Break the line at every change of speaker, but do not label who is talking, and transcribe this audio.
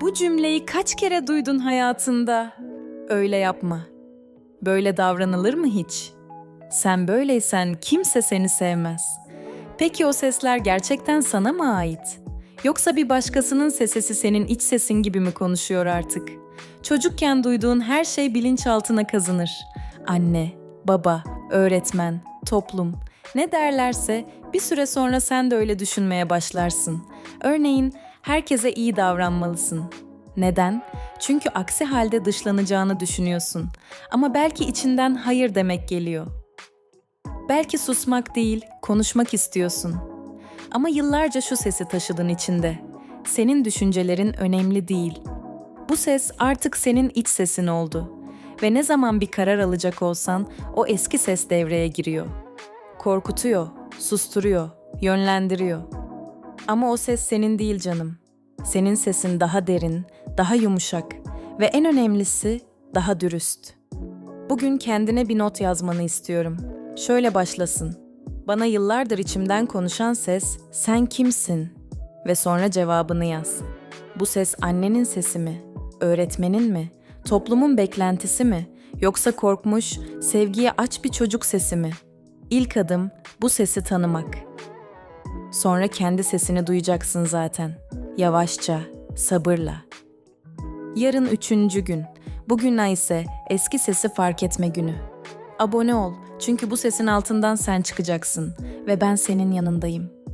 Bu cümleyi kaç kere duydun hayatında? Öyle yapma. Böyle davranılır mı hiç? Sen böyleysen kimse seni sevmez. Peki o sesler gerçekten sana mı ait? Yoksa bir başkasının sesesi senin iç sesin gibi mi konuşuyor artık? Çocukken duyduğun her şey bilinçaltına kazınır. Anne, baba, öğretmen, toplum ne derlerse bir süre sonra sen de öyle düşünmeye başlarsın. Örneğin herkese iyi davranmalısın. Neden? Çünkü aksi halde dışlanacağını düşünüyorsun. Ama belki içinden hayır demek geliyor. Belki susmak değil, konuşmak istiyorsun. Ama yıllarca şu sesi taşıdın içinde. Senin düşüncelerin önemli değil. Bu ses artık senin iç sesin oldu. Ve ne zaman bir karar alacak olsan o eski ses devreye giriyor. Korkutuyor, susturuyor, yönlendiriyor. Ama o ses senin değil canım. Senin sesin daha derin, daha yumuşak ve en önemlisi daha dürüst. Bugün kendine bir not yazmanı istiyorum. Şöyle başlasın. Bana yıllardır içimden konuşan ses, sen kimsin? Ve sonra cevabını yaz. Bu ses annenin sesi mi? Öğretmenin mi? Toplumun beklentisi mi? Yoksa korkmuş, sevgiye aç bir çocuk sesi mi? İlk adım bu sesi tanımak. Sonra kendi sesini duyacaksın zaten. Yavaşça, sabırla. Yarın üçüncü gün. Bugün ise eski sesi fark etme günü. Abone ol çünkü bu sesin altından sen çıkacaksın ve ben senin yanındayım.